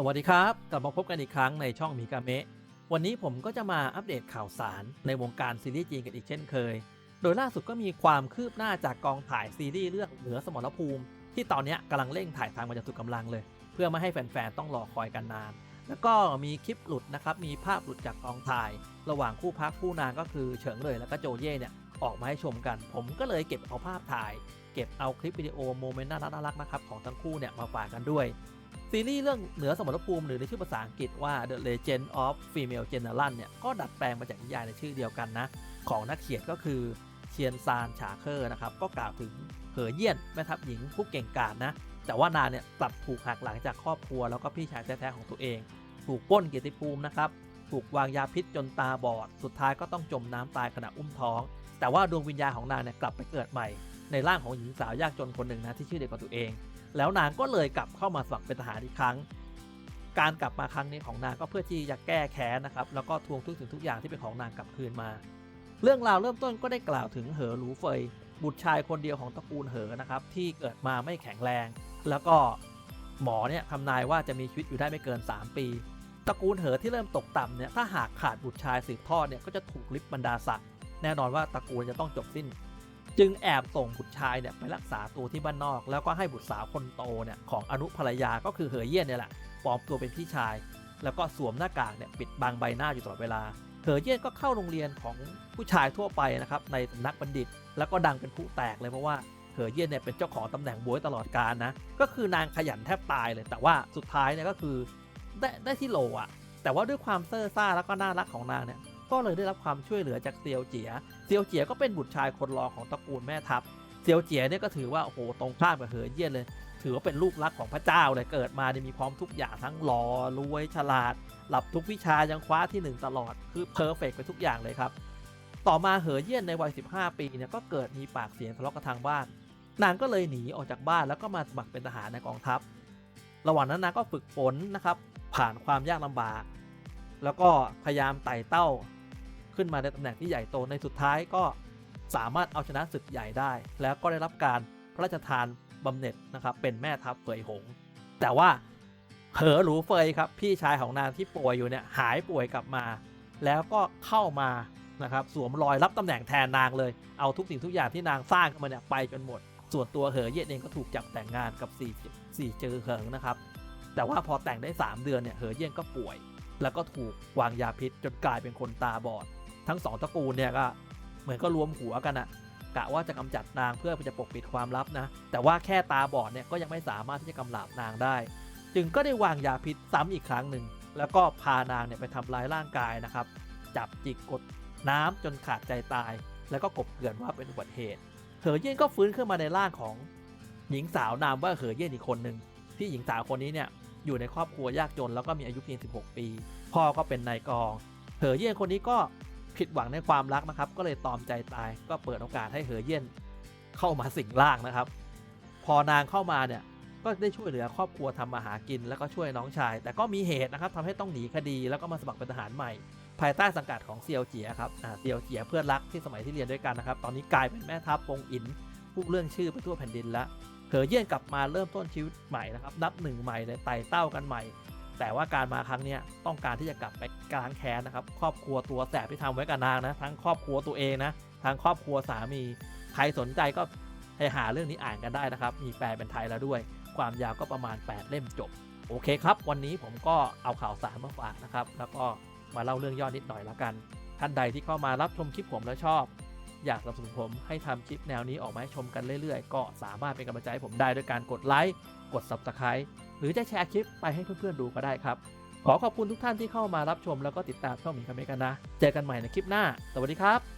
สวัสดีครับกลับมาพบกันอีกครั้งในช่องมีกาเมะวันนี้ผมก็จะมาอัปเดตข่าวสารในวงการซีรีส์จีนกันอีกเช่นเคย โดยล่าสุดก็มีความคืบหน้าจากกองถ่ายซีรีส์เรื่องเหนือสมรภูมิ ที่ตอนนี้กำลังเร่งถ่ายทำมาจากสุดกำลังเลย เพื่อไม่ให้แฟนๆต้องรอคอยกันนาน แล้วก็มีคลิปหลุดนะครับมีภาพหลุดจากกองถ่าย ระหว่างคู่พักคู่นางก็คือเฉิงเลยแล้วก็โจเย่เนี่ยออกมาให้ชมกัน ผมก็เลยเก็บเอาภาพถ่าย เก็บเอาคลิปวิดีโอโมเมนต์น่ารักๆนะครับของทั้งคู่เนี่ยมาฝากกันด้วย ซีรีส์เรื่องเหนือสมรภูมิหรือในชื่อภาษาอังกฤษว่า The Legend of Female General เนี่ย ก็ดัดแปลงมาจากนิยายในชื่อเดียวกันนะ ของนักเขียนก็คือเชียนซานฉาเคอร์นะครับ ก็กล่าวถึงเหอเยี่ยนแม่ทัพหญิงผู้เก่งกาจนะ แต่ว่านางเนี่ยกลับถูกหักหลังจากครอบครัวแล้วก็พี่ชายแท้ๆของตัวเอง ถูกป้นเกียรติภูมินะครับ ถูกวางยาพิษจนตาบอด สุดท้ายก็ต้องจมน้ำตายขณะอุ้มท้อง แต่ว่าดวงวิญญาณของนางเนี่ยกลับไปเกิดใหม่ ในร่างของหญิงสาวยากจนคนหนึ่งนะที่ชื่อเดียวกับตัวเอง แล้วนางก็เลยกลับเข้ามาสมัครเป็นทหารอีกครั้ง การกลับมาครั้งนี้ของนางก็เพื่อที่จะแก้แค้นนะครับ แล้วก็ทวงทุกสิ่งทุกอย่างที่เป็นของนางกลับคืนมา เรื่องราวเริ่มต้นก็ได้กล่าวถึงเหอหลูเฟยบุตรชายคนเดียวของตระกูลเหอนะครับที่เกิดมาไม่แข็งแรง แล้วก็หมอเนี่ยทำนายว่าจะมีชีวิตอยู่ได้ไม่เกิน 3 ปี ตระกูลเหอที่เริ่มตกต่ำเนี่ยถ้าหากขาดบุตรชายสืบทอดเนี่ยก็จะถูกลิบบรรดาศักดิ์แน่นอนว่าตระกูลจะต้องจบสิ้น จึงแอบส่งบุตรชายเนี่ยไปรักษาตัวที่บ้านนอก แล้วก็ให้บุตรสาวคนโตเนี่ยของอนุภรรยาก็คือเหอเยี่ยนเนี่ยแหละปลอมตัวเป็นพี่ชาย แล้วก็สวมหน้ากากเนี่ยปิดบังใบหน้าอยู่ตลอดเวลาเหอเยี่ยนก็เข้าโรงเรียนของผู้ชายทั่วไปนะครับในสำนักบัณฑิต แล้วก็ดังเป็นผู้แตกเลยเพราะว่าเหอเยี่ยนเนี่ยเป็นเจ้าของตำแหน่งบวยตลอดกาลนะก็คือนางขยันแทบตายเลย แต่ว่าสุดท้ายเนี่ยก็คือได้ได้ที่โลอะแต่ว่าด้วยความเซ่อซ่าแล้วก็น่ารักของนางเนี่ย ก็เลยได้รับความช่วยเหลือจากเซียวเจีย เซียวเจียก็เป็นบุตรชายคนรองของตระกูลแม่ทัพ เซียวเจียเนี่ยก็ถือว่าโอ้โหตรงข้ามกับเหอเยี่ยนเลย ถือว่าเป็นลูกรักของพระเจ้าเลยเกิดมาเนี่ยมีพร้อมทุกอย่างทั้งหล่อรวยฉลาด หลับทุกวิชายังคว้าที่หนึ่งตลอด คือเพอร์เฟกไปทุกอย่างเลยครับ ต่อมาเหอเยี่ยนในวัย 15 ปีเนี่ยก็เกิดมีปากเสียงทะเลาะกันทางบ้าน นางก็เลยหนีออกจากบ้านแล้วก็มาสมัครเป็นทหารในกองทัพ ระหว่างนั้นนางก็ฝึกฝนนะครับผ่านความยากลำบาก แล้วก็พยายามไต่เต้า ขึ้นมาในตำแหน่งที่ใหญ่โตในสุดท้ายก็สามารถเอาชนะศึกใหญ่ได้ แล้วก็ได้รับการพระราชทานบำเหน็จนะครับเป็นแม่ทัพเฟยหง แต่ว่าเหอหลูเฟยครับพี่ชายของนางที่ป่วยอยู่เนี่ยหายป่วยกลับมา แล้วก็เข้ามานะครับสวมรอยรับตำแหน่งแทนนางเลยเอาทุกสิ่งทุกอย่างที่นางสร้างขึ้นมาเนี่ยไปจนหมด ส่วนตัวเหอเย็นเองก็ถูกจับแต่งงานกับสี่สี่เจอเหิงนะครับ แต่ว่าพอแต่งได้ 3 เดือนเนี่ยเหอเย่นก็ป่วย แล้วก็ถูกวางยาพิษจนกลายเป็นคนตาบอด ทั้งสองตระกูลเนี่ยก็เหมือนก็รวมหัวกันอะกะว่าจะกำจัดนางเพื่อจะปกปิดความลับนะ แต่ว่าแค่ตาบอดเนี่ยก็ยังไม่สามารถที่จะกำราบนางได้ จึงก็ได้วางยาพิษซ้ำอีกครั้งหนึ่งแล้วก็พานางเนี่ยไปทำร้ายร่างกายนะครับ จับจิกกดน้ำจนขาดใจตาย แล้วก็กบเกลื่อนว่าเป็นอุบัติเหตุเหอเย่นก็ฟื้นขึ้นมาในร่างของหญิงสาวนามว่าเหอเย่นอีกคนหนึ่งที่หญิงสาวคนนี้เนี่ยอยู่ในครอบครัวยากจนแล้วก็มีอายุเพียง 16 ปี พ่อก็เป็นนายกองเหอเย่นคนนี้ก็ ผิดหวังในความรักนะครับ ก็เลยตอมใจตายก็เปิดโอกาสให้เหอเย่นเข้ามาสิงร่างนะครับ พอนางเข้ามาเนี่ยก็ได้ช่วยเหลือครอบครัวทำมาหากินแล้วก็ช่วยน้องชาย แต่ก็มีเหตุนะครับทำให้ต้องหนีคดีแล้วก็มาสมัครเป็นทหารใหม่ ภายใต้สังกัดของเซียวเจียครับเซียวเจียเพื่อนรักที่สมัยที่เรียนด้วยกันนะครับ ตอนนี้กลายเป็นแม่ทัพปงอินผู้เรื่องชื่อไปทั่วแผ่นดินแล้วเหอเยี่ยนกลับมาเริ่มต้นชีวิตใหม่นะครับ นับหนึ่งใหม่เลยไต่เต้ากันใหม่ แต่ว่าการมาครั้งนี้ต้องการที่จะกลับไปกลางแค้นนะครับ ครอบครัวตัวแสบที่ทำไว้กับนางนะ ทั้งครอบครัวตัวเองนะทั้งครอบครัวสามี ใครสนใจก็ไปหาเรื่องนี้อ่านกันได้นะครับ มีแปลเป็นไทยแล้วด้วย ความยาวก็ประมาณ 8 เล่มจบ โอเคครับ วันนี้ผมก็เอาข่าวสารมาฝากนะครับ แล้วก็มาเล่าเรื่องย่อนิดหน่อยแล้วกัน ท่านใดที่เข้ามารับชมคลิปผมแล้วชอบ อยากสนับสนุนผมให้ทำคลิปแนวนี้ออกมาให้ชมกันเรื่อยๆ ก็สามารถเป็นกำลังใจให้ผมได้ด้วยการกดไลค์กด Subscribe หรือจะแชร์คลิปไปให้เพื่อนๆดูก็ได้ครับ ขอขอบคุณทุกท่านที่เข้ามารับชมแล้วก็ติดตามช่องหมีคาเมกันนะ เจอกันใหม่ในคลิปหน้า สวัสดีครับ